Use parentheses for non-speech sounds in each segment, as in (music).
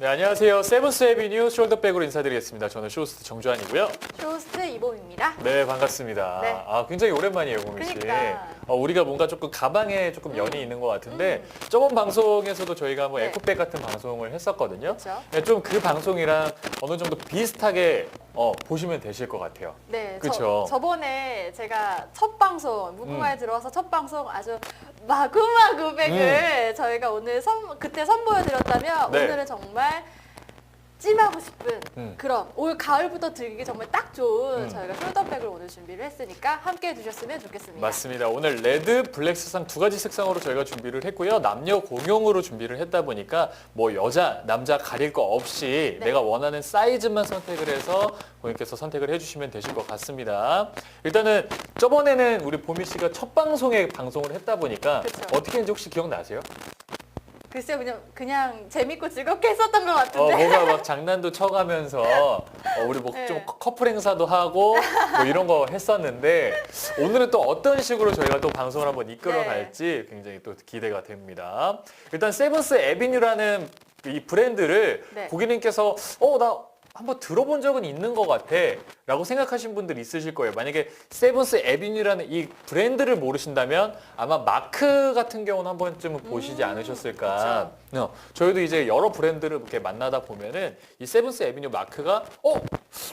네, 안녕하세요. 세븐스 에비뉴 숄더백으로 인사드리겠습니다. 저는 쇼호스트 정주환이고요. 쇼호스트 이봄입니다. 네, 반갑습니다. 네. 아, 굉장히 오랜만이에요, 보미 씨. 그러니까. 어, 우리가 뭔가 조금 가방에 조금 연이 음. 있는 것 같은데 저번 방송에서도 저희가 뭐 네. 에코백 같은 방송을 했었거든요. 그렇죠? 네, 좀 그 방송이랑 어느 정도 비슷하게 어, 보시면 되실 것 같아요. 네, 그쵸. 저, 번에 제가 첫 방송 무궁화에 음. 들어와서 첫 방송 아주 마구마구 백을 저희가 오늘 선 그때 선보여드렸다면 네. 오늘은 정말 찜하고 싶은 음. 그런 올 가을부터 들기 정말 딱 좋은 음. 저희가 숄더백을 오늘 준비를 했으니까 함께 해주셨으면 좋겠습니다. 맞습니다. 오늘 레드, 블랙 색상 두 가지 색상으로 저희가 준비를 했고요. 남녀 공용으로 준비를 했다 보니까 뭐 여자, 남자 가릴 거 없이 네. 내가 원하는 사이즈만 선택을 해서 고객께서 선택을 해주시면 되실 것 같습니다. 일단은 저번에는 우리 보미 씨가 첫 방송에 방송을 했다 보니까 그쵸. 어떻게 했는지 혹시 기억나세요? 글쎄요, 그냥 그냥 재밌고 즐겁게 했었던 것 어, 같은데. 뭔가 막 (laughs) 장난도 쳐가면서 어, 우리 뭐좀 네. 커플 행사도 하고 뭐 이런 거 했었는데 오늘은 또 어떤 식으로 저희가 또 방송을 한번 이끌어 네. 갈지 굉장히 또 기대가 됩니다. 일단 세븐스 에비뉴라는 이 브랜드를 네. 고객님께서 어 나 한번 들어본 적은 있는 것 같아 라고 생각하신 분들 있으실 거예요. 만약에 세븐스 에비뉴라는 이 브랜드를 모르신다면 아마 마크 같은 경우는 한 번쯤은 보시지 음, 않으셨을까. 어, 저희도 이제 여러 브랜드를 이렇게 만나다 보면은 이 세븐스 에비뉴 마크가 어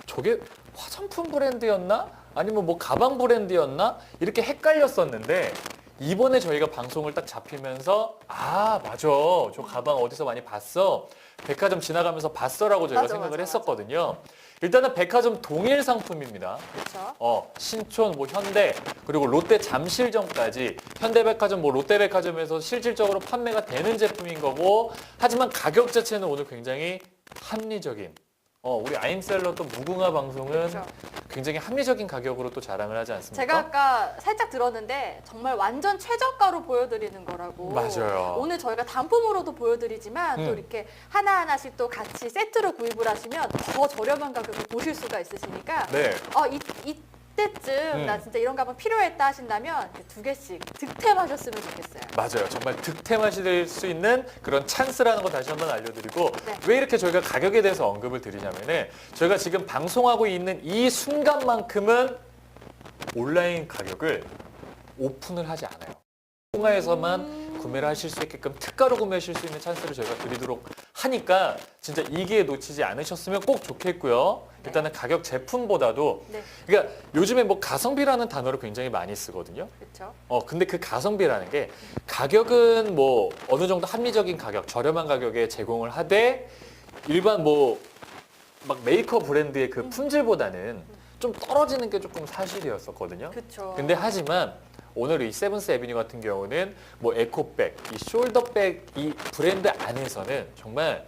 저게 화장품 브랜드였나? 아니면 뭐 가방 브랜드였나? 이렇게 헷갈렸었는데 이번에 저희가 방송을 딱 잡히면서 아 맞아 저 가방 어디서 많이 봤어 백화점 지나가면서 봤어라고 저희가 맞아, 생각을 맞아, 했었거든요. 일단은 백화점 동일 상품입니다. 그렇죠. 어, 신촌, 뭐 현대, 그리고 롯데 잠실점까지 현대백화점, 뭐 롯데백화점에서 실질적으로 판매가 되는 제품인 거고, 하지만 가격 자체는 오늘 굉장히 합리적인. 어, 우리 아임셀러 또 무궁화 방송은 그렇죠. 굉장히 합리적인 가격으로 또 자랑을 하지 않습니까? 제가 아까 살짝 들었는데 정말 완전 최저가로 보여드리는 거라고. 맞아요. 오늘 저희가 단품으로도 보여드리지만 또 음. 이렇게 하나하나씩 또 같이 세트로 구입을 하시면 더 저렴한 가격을 보실 수가 있으시니까 네. 어, 이, 이 때쯤 음. 나 진짜 이런 가방 필요했다 하신다면 두 개씩 득템하셨으면 좋겠어요. 맞아요. 정말 득템하실 수 있는 그런 찬스라는 거 다시 한번 알려드리고 네. 왜 이렇게 저희가 가격에 대해서 언급을 드리냐면은 저희가 지금 방송하고 있는 이 순간만큼은 온라인 가격을 오픈을 하지 않아요. 통화에서만 음. 구매를 하실 수 있게끔 특가로 구매하실 수 있는 찬스를 저희가 드리도록 하니까 진짜 이 기회 놓치지 않으셨으면 꼭 좋겠고요. 일단은 가격 제품보다도 네, 그러니까 요즘에 뭐 가성비라는 단어를 굉장히 많이 쓰거든요. 그렇죠. 어 근데 그 가성비라는 게 가격은 뭐 어느 정도 합리적인 가격, 저렴한 가격에 제공을 하되 일반 뭐 막 메이커 브랜드의 그 음. 품질보다는 좀 떨어지는 게 조금 사실이었었거든요. 그렇죠. 근데 하지만 오늘 이 세븐스 에비뉴 같은 경우는 뭐 에코백, 이 숄더백 이 브랜드 안에서는 정말